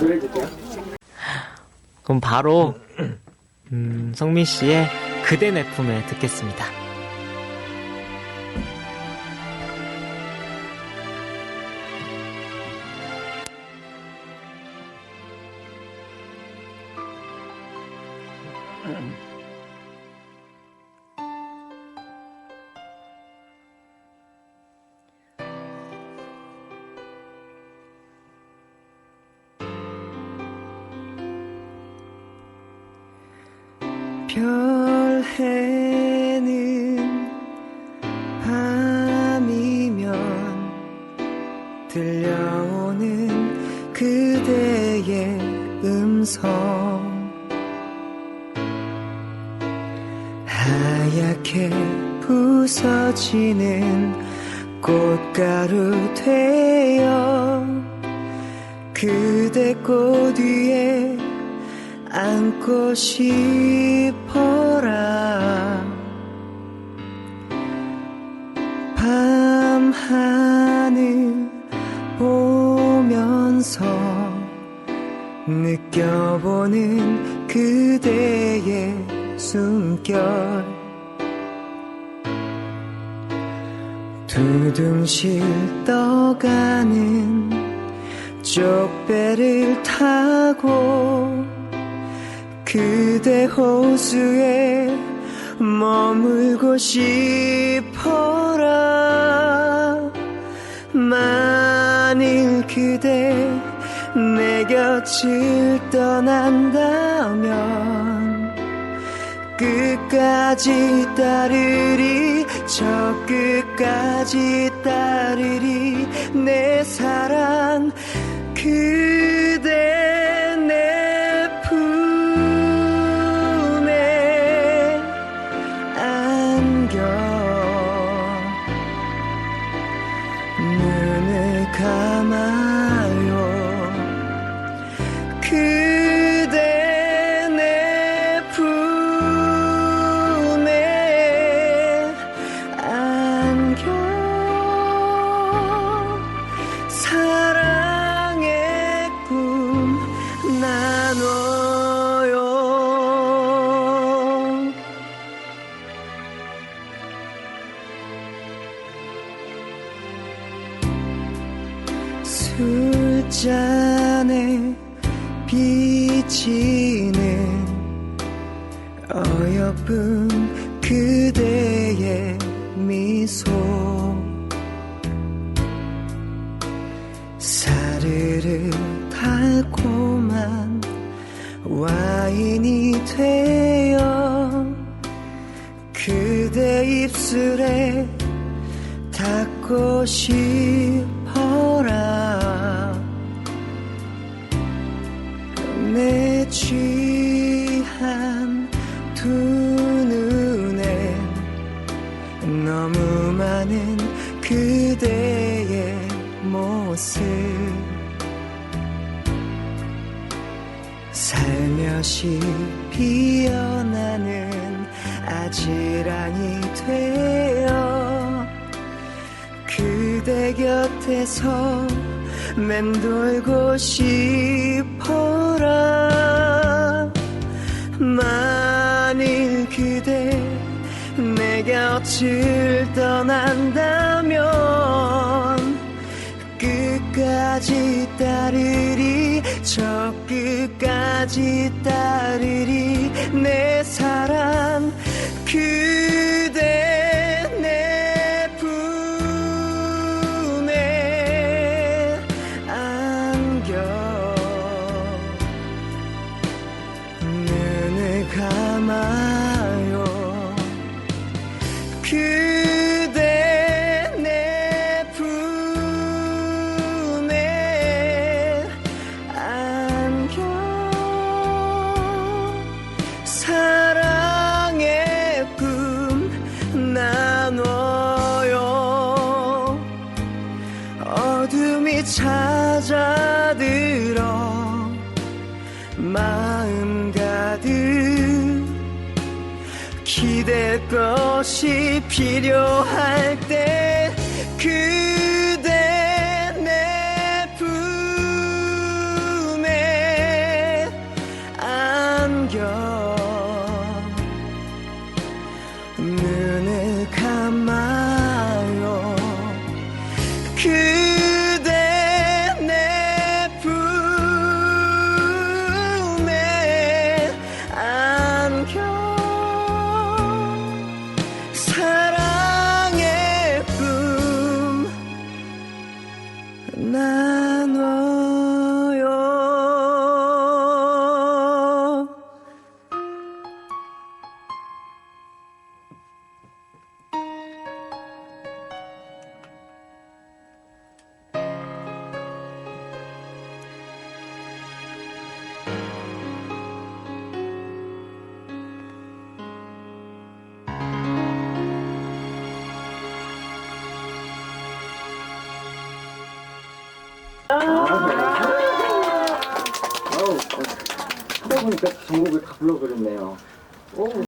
노래해주세요. 그럼 바로 음, 성민 씨의 그대 내 품에 듣겠습니다. 별해는 밤이면 들려오는 그대의 음성. 하얗게 부서지는 꽃가루 되어 그대 꽃 위에 안고 싶어라. 밤하늘 보면서 느껴보는 그대의 숨결. 두둥실 떠가는 쪽배를 타고 그대 호수에 머물고 싶어라. 만일 그대 내 곁을 떠난다면 끝까지 따르리 저 끝까지 따르리 내 사랑. 그 그대 내 품에 안겨 사랑의 꿈 나눠요. 술잔에 비치는 어여쁜 그대의 미소. 사르르 달콤한 와인이 되어 그대 입술에 닿고 싶어라 많은 그대의 모습. 살며시 피어나는 아지랑이 되어 그대 곁에서 맴돌고 싶어라 곁을 떠난다면 끝까지 따르리 저 끝까지 따르리 내 사랑. 그 그대 내 품에 안겨 기댈 것이 필요할 때 그 보니까 전곡을 다 불러버렸네요.